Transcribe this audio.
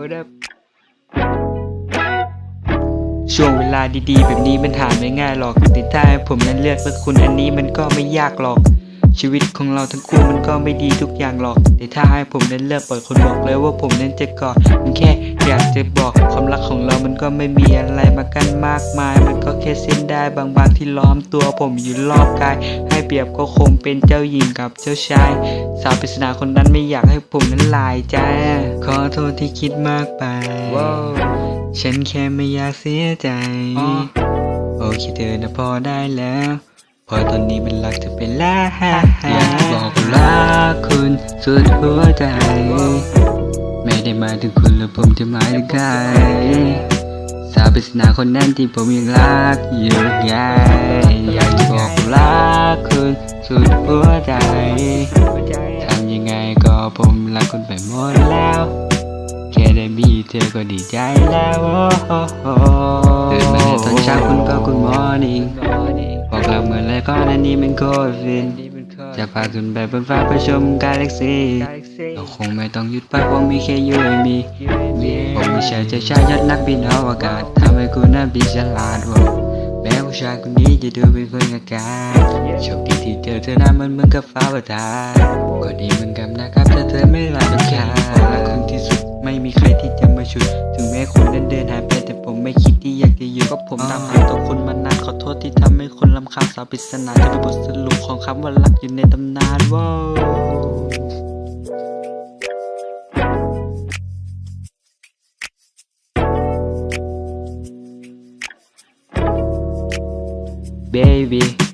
what up ช่วงเวลาดีๆ แบบนี้มันหาไม่ง่ายหรอกแต่ถ้าให้ผมนั้นเลือกสักคุณอันนี้มันก็ไม่ยากหรอก ชีวิตของเราทั้งคู่มันก็ไม่ดีทุกอย่างหรอก แต่ถ้าให้ผมนั้นเลือกเปิดคนบอกเลยว่าผมนั้นจะกอดมันแค่ อยากจะบอกความรักของเรามันก็ไม่มีอะไรมากันมากมาย มันก็แค่เส้นได้บางๆที่ล้อมตัวผมอยู่รอบกาย ให้เปรียบก็คงเป็นเจ้าหญิงกับเจ้าชาย สาวปริศนาคนนั้นไม่อยากให้ผมนั้นลายใจขอโทษที่คิดมากไป ฉันแค่ไม่อยากเสียใจ โอเคเธอนะพอได้แล้วเพอตอนนี้มันรักเธอไปแล้วอยากบอกรักคุณสุดหัวใจ ไม่ได้หมายถึงคุณหรือผมจะหมายถึงใครสาวปริศนาคนนั้นที่ผมยังรักอยู่ไงอยากจะบอกรักคุณสุดหัวใจทำยังไงก็ผมรักคุณไปหมดแล้ว แค่ได้มีเธอก็ดีใจแล้วโอ้โหตื่นมาในตอนเช้าคุณก็ Good morning บอกเราเหมือนไรก็นันนี้มันโคตรฟิน จะพาคุณไปบนฟ้าไปชมกาแล็กซี่เราคงไม่ต้องหยุดพักคงมีแค่ยูและมีผมไม่ใช่เจ้าชายยอดนักบินอวกาศทำให้คุณนั้นบินฉลาดว่าแม้ผู้ชายคนนี้จะดูเป็นคนอากาศโชคดีที่เจอเธอนะมันเหมือนกับฟ้าประทานก็ดีเหมือนกันนะครับถ้าเธอไม่รักกันค่ะรักคุณที่สุดไม่มีใครที่จะมาฉุด ถึงแม้คุณนั้นเดินหายไปแต่ผมไม่คิดที่อยากจะอยู่ก็ผมตามหาตัวคุณมานาน ขอโทษที่ทำให้คนลำคาญสาวปริศนาจะเป็นบทสรุปของคำว่ารักอยู่ในตำนานว้าเบบี้